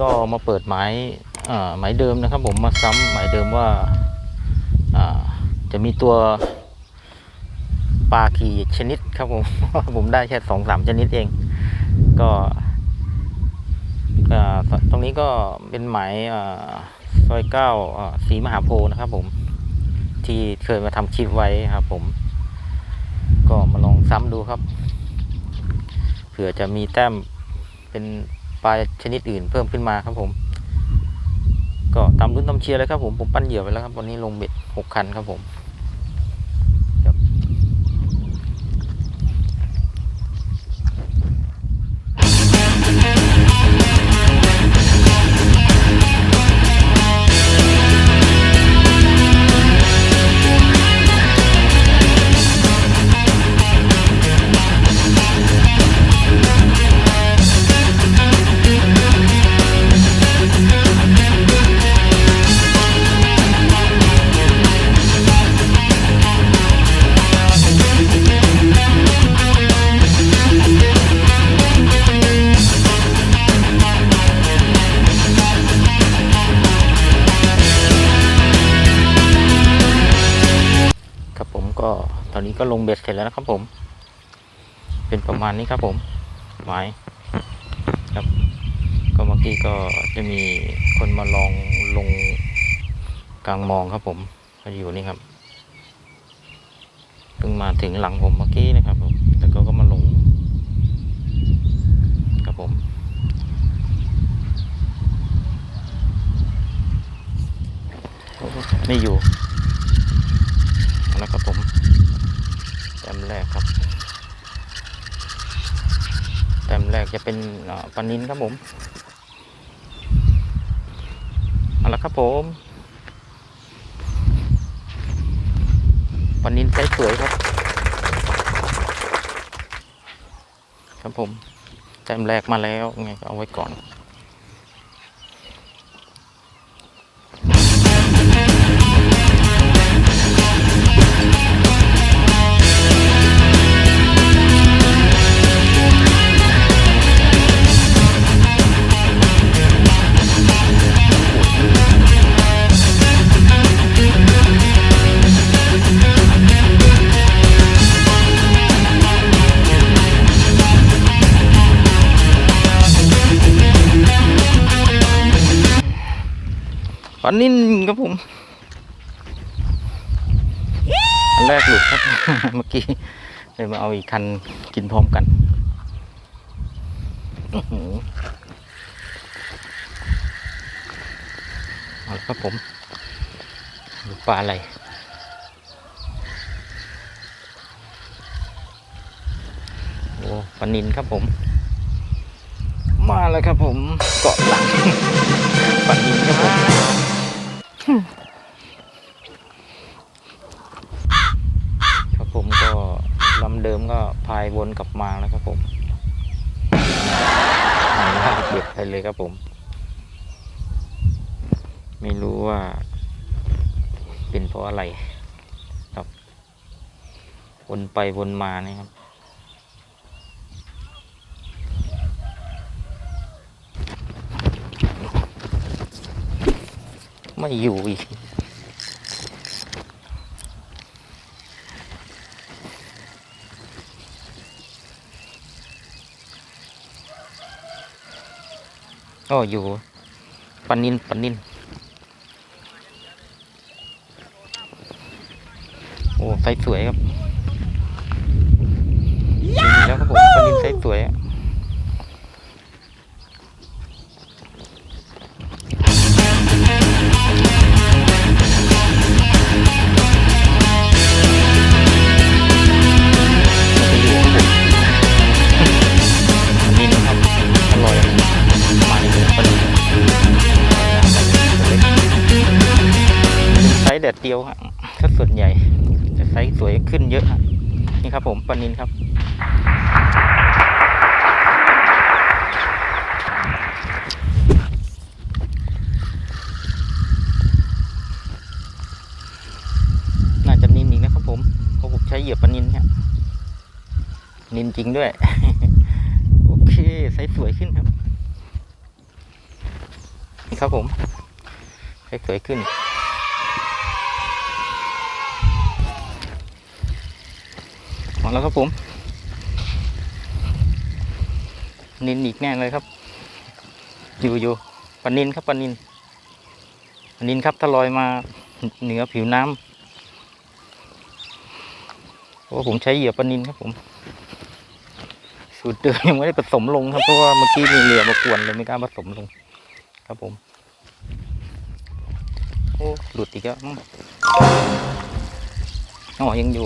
ก็มาเปิดหมายหมายเดิมนะครับ ผมมาซ้ำหมายเดิมว่าจะมีตัวปลากี่ชนิดครับผม ผมได้แค่สองสามชนิดเอง ก็ตรงนี้ก็เป็นหมายซอยเก้าสีมหาโพธิ์นะครับ ผม ที่เคยมาทำคลิปไว้ครับ ผม ก็มาลองซ้ำดูครับ เผื่อจะมีแต้มเป็น ปลาชนิดอื่นเพิ่มขึ้นมาครับผม ก็ตามรุ่นตามเชียร์เลยครับผมผมปั้นเหยื่อไปแล้วครับวันนี้ลงเบ็ดหกคันครับผม บ็ดเสร็จแล้วนะครับผม เป็นประมาณนี้ครับผมหมายครับก็เมื่อกี้ก็จะมีคนมาลองลงกลางมองครับผมก็อยู่นี่ครับเพิ่งมาถึงหลังผมเมื่อกี้นะครับผมแล้วก็ก็มาลงครับผมไม่อยู่เอาละครับผม ต้มแรกครับ แต้มแรกจะเป็นปลานินครับผม เอาละครับผมปลานินไซส์สวยครับ ครับผม แต้มแรกมาแล้วไงก็เอาไว้ก่อน ปลานิ่นครับผม อันแรกหลุดครับ เมื่อกี้เลยมาเอาอีกคันกินพร้อมกันอื้อหือเอาละครับผมดูปลาอะไรโอ้ปลานินครับผม มาแล้วครับผมเกาะหลังปลานินครับผม ครับผมก็ลำเดิมก็พายวนกลับมาแล้วครับผมหันหน้าเบียดไปเลยครับผม ไม่รู้ว่า เป็นเพราะอะไรครับวนไปวนมานี่ครับ ไม่อยู่อีกก็อยู่ปันนินปันนินโอ้ไซส์สวยครับดีแล้วครับผมปันนินไซส์สวยอะ ส์แดดเดียวฮะถ้าส่วนใหญ่จะไซส์สวยขึ้นเยอะนี่ครับผมปนินครับ น่าจะนินอีกนะครับผมเพราะผมใช้เหยื่อปนินเนี่ยนินจริงด้วย โอเคไซส์สวยขึ้นครับนี่ครับผมให้สวยขึ้น มาแล้วครับผมนินอีกแน่เลยครับ อยู่อยู่ปลานินครับปลานินปลานินครับถ้าลอยมาเหนือผิวน้ำเพราะผมใช้เหยื่อปลานินครับผมสูตรเดิมยังไม่ได้ผสมลงครับ เพราะว่าเมื่อกี้มีเหลือมากวนเลยไม่กล้าผสมลง ครับผม โอ้หลุดอีกแล้วอ๋อยังอยู่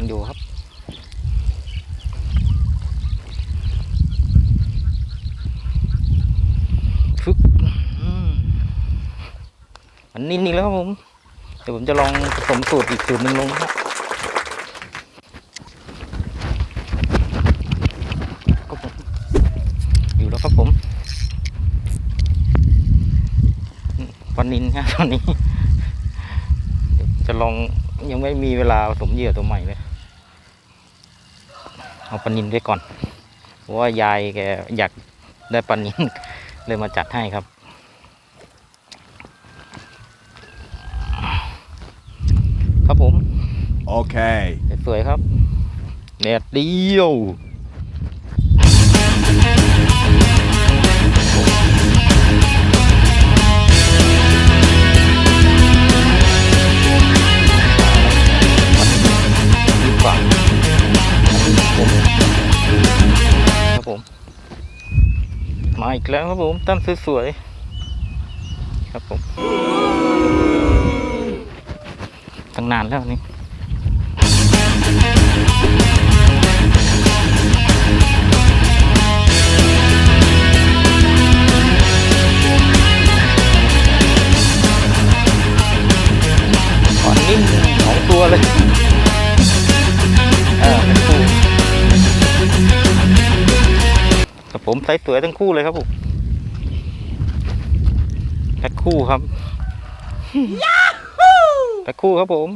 ยังอยู่ครับ ฟึบอันนี้นี่แล้วครับผม เดี๋ยวผมจะลองผสมสูตรอีกสูตรหนึ่งลงนะครับอยู่แล้วครับผมอืมปนินครับตอนนี้จะลองยังไม่มีเวลาผสมเหยื่อตัวใหม่เลย เอาปลานินไว้ก่อน เพราะว่ายายแกอยากได้ปลานินเลยมาจัดให้ครับ ครับผม Okay. สวยๆครับแดดเดียว อีกแล้วครับผมตั้มสวยๆครับผมตั้งนานแล้วนี่ ไซส์สวยทั้งคู่เลยครับผมแพ็คคู่ครับแพ็คคู่ครับผม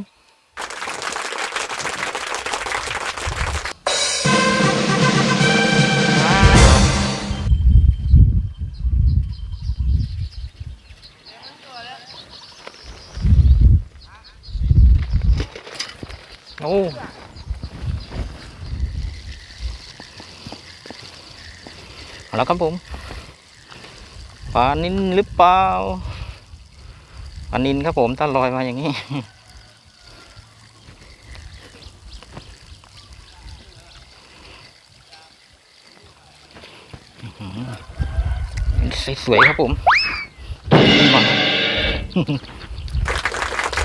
โอ้เอา แล้วครับผมปลานินหรือเปล่าปลานินครับผมถ้าลอยมาอย่างนี้สวยๆครับผมมา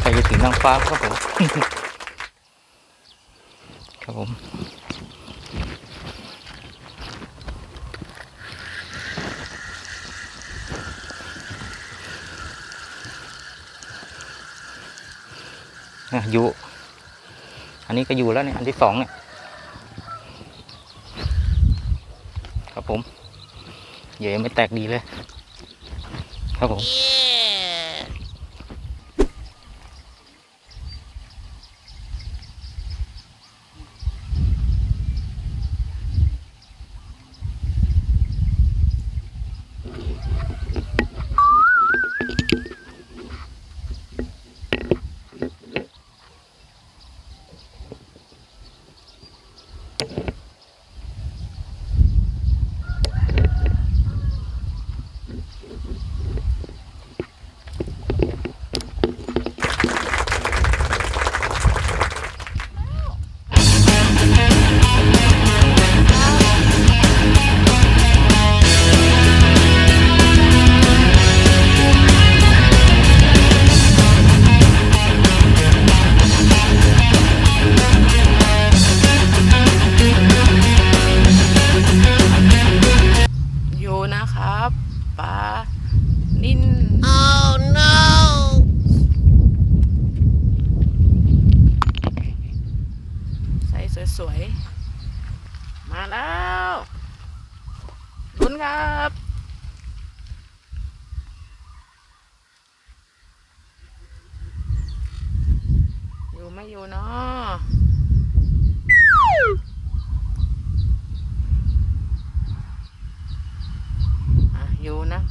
ใครจะถึงนางฟ้าครับผม ครับผม อยู่ อันนี้ก็อยู่แล้วเนี่ยอันที่สองเนี่ยครับผมเยอะไม่แตกดีเลย ครับผม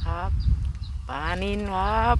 ครับปานินครับ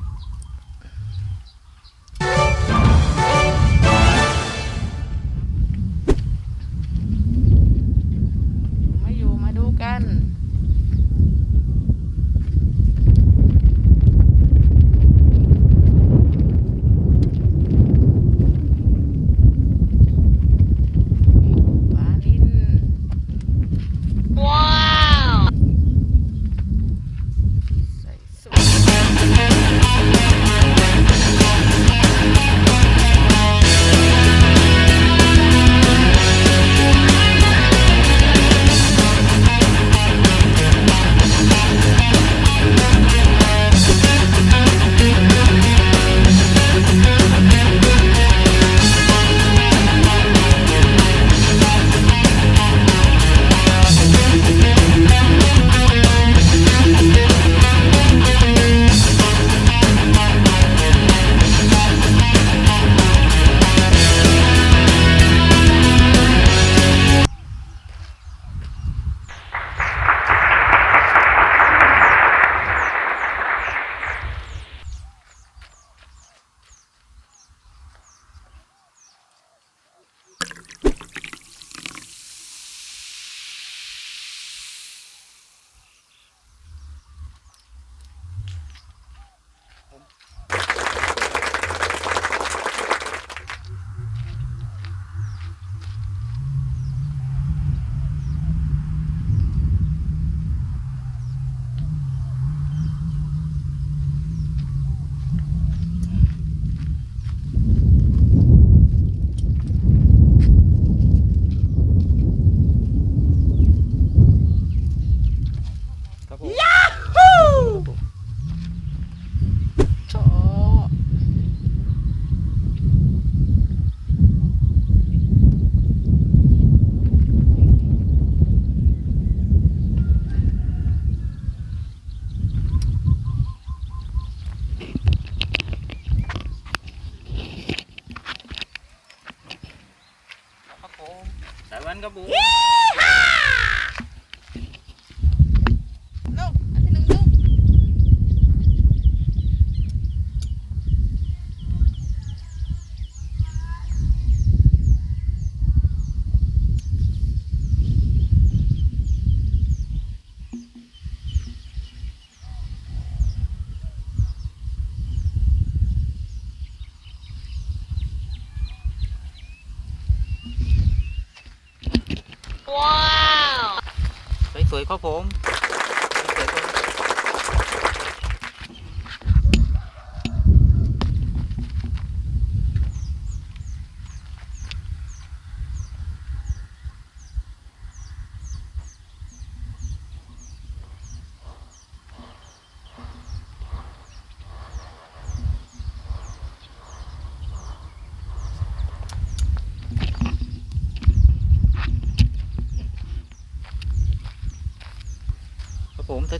Taiwan ka po. Yeehaw!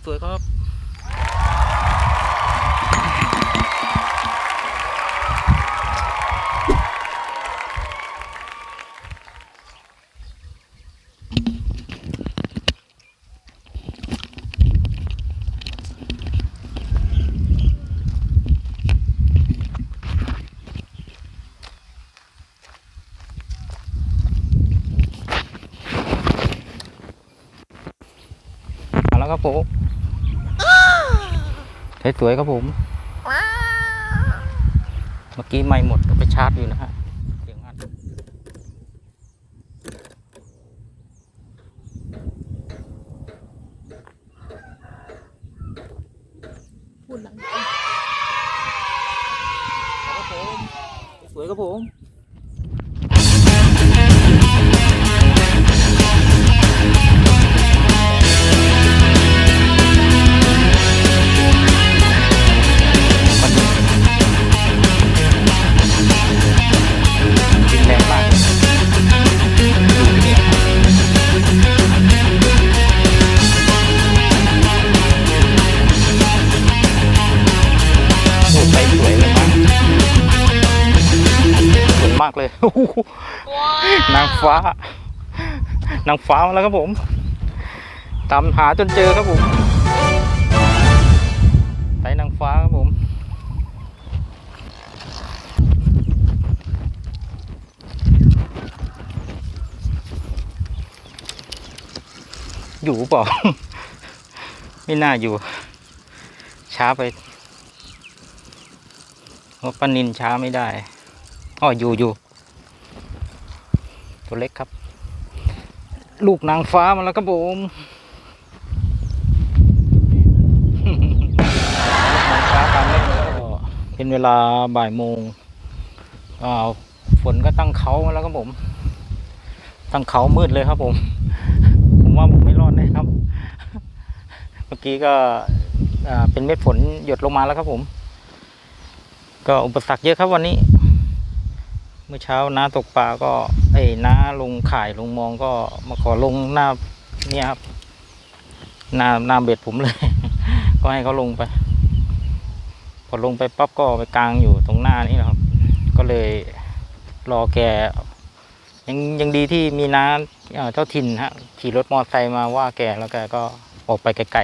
สวยๆครับครับผม สวยๆครับผม เมื่อกี้ไม่หมดก็ไปชาร์จอยู่นะฮะเสียงอัดพูดหลังสวยครับผม มากเลย นางฟ้า นางฟ้ามาแล้วครับผม ตามหาจนเจอครับผมไตนางฟ้าครับผม อยู่ปล่า ไม่น่าอยู่ ช้าไปเพราะปนินช้าไม่ได้ อ๋ออยู่อยู่ตัวเล็กครับ ลูกนางฟ้ามาแล้วครับผมนางฟ้าตามเล่นก็เป็นเวลาบ่ายโมงอ่าฝนก็ตั้งเขามาแล้วครับผม ตั้งเขามืดเลยครับผม ผมว่าผมไม่รอดแน่ครับ เมื่อกี้ก็อ่าเป็นเม็ดฝนหยดลงมาแล้วครับผม ก็อุปสรรคเยอะครับวันนี้ มื่อเช้าน้าตกปลาก็เอ้น้าลงข่ายลงมองก็มาขอลงหน้าเนี่ยครับหน้าหน้าเบ็ดผมเลย ก็ให้เขาลงไป พอลงไปปั๊บก็ไปกลางอยู่ตรงหน้านี่แหละครับ ก็เลยรอแกยังยังดีที่มีน้าเจ้าถิ่นฮะขี่รถมอเตอร์ไซค์มาว่าแกแล้วแกก็ออกไปไกล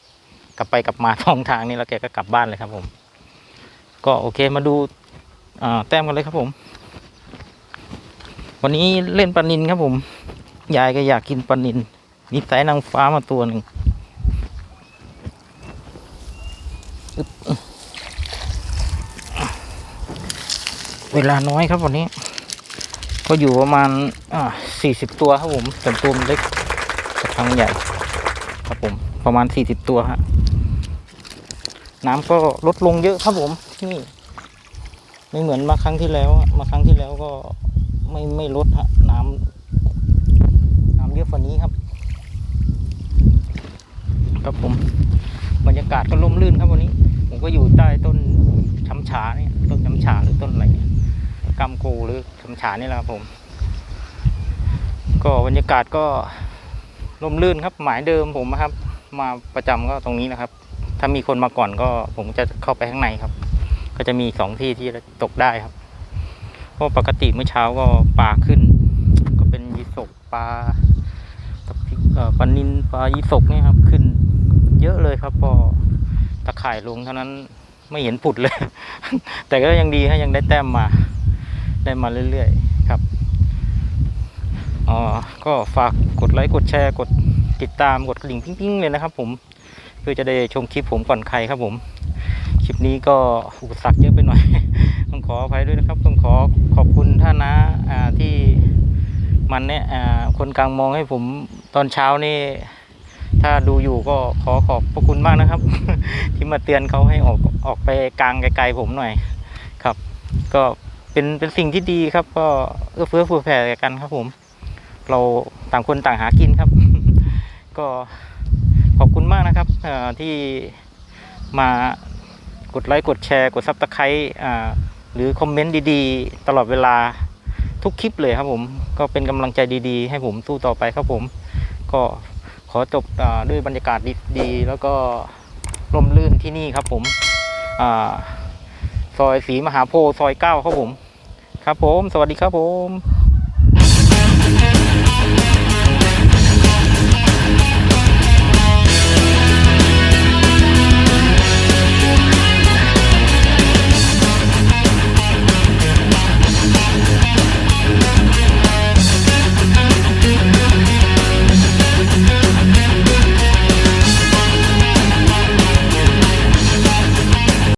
ๆกลับไปกลับมาสองทางนี่แล้วแกก็กลับบ้านเลยครับผม ก็โอเคมาดูแต้มกันเลยครับผม วันนี้เล่นปลานินครับผม ยายก็อยากกินปลานิน มีสายนางฟ้ามาตัวหนึ่งเวลาน้อยครับวันนี้ ก็อยู่ประมาณสี่สิบตัวครับผมแต่ตัวมันเล็กกระทังใหญ่ ครับผม ประมาณสี่สิบตัวฮะน้ำก็ลดลงเยอะครับผม นี่ ไม่เหมือนมาครั้งที่แล้ว มาครั้งที่แล้วก็ ไม่ไม่ลดฮะน้ำน้ำเยอะกว่านี้ครับ ครับผมบรรยากาศก็ร่มรื่นครับวันนี้ ผมก็อยู่ใต้ต้นช้ำฉาเนี่ยต้นช้ำฉาหรือต้นอะไรเนี่ยกำกูหรือช้ำฉานี่แหละครับผม ก็บรรยากาศก็ร่มรื่นครับหมายเดิมผมนะครับ มาประจำก็ตรงนี้นะครับ ถ้ามีคนมาก่อนก็ผมจะเข้าไปข้างในครับ ก็จะมีสองที่ที่ตกได้ครับ เพราะปกติเมื่อเช้าก็ปลาขึ้น ก็เป็นยีสกปลาตะพิเอ่อปลานินปลายีสกเนี่ยครับขึ้น เยอะเลยครับพอตะข่ายลงเท่านั้นไม่เห็นผุดเลย แต่ก็ยังดีฮะยังได้แต้มมาได้มาเรื่อยๆครับอ๋อก็ฝากกดไลค์กดแชร์กดติดตามกดกระดิ่งปิ้งๆเลยนะครับ ผมเพื่อจะได้ชมคลิปผมก่อนใครครับผม คลิปนี้ก็อุปสรรคเยอะไปหน่อย ต้องขออภัยด้วยนะครับ ต้องขอขอบคุณท่านนะอ่าที่มันเนี่ยอ่าคนกลางมองให้ผมตอนเช้านี่ ถ้าดูอยู่ก็ขอขอบพระคุณมากนะครับ ที่มาเตือนเขาให้ออกออกไปกลางไกลๆผมหน่อยครับ ก็เป็นเป็นสิ่งที่ดีครับ ก็เอื้อเฟื้อเผื่อแผ่กันครับผม เราต่างคนต่างหากินครับ ก็ขอบคุณมากนะครับอ่อที่มากดไลค์กดแชร์ กดซับสไครต์อ่า หรือคอมเมนต์ดีๆ ตลอดเวลาทุกคลิปเลยครับผม ก็เป็นกำลังใจดีๆ ให้ผมสู้ต่อไปครับผม ก็ขอจบอด้วยบรรยากาศดีๆ แล้วก็ร่มรื่นที่นี่ครับผมอซอยศรีมหาโพธิซอยเก้าครับผม ครับผม สวัสดีครับผม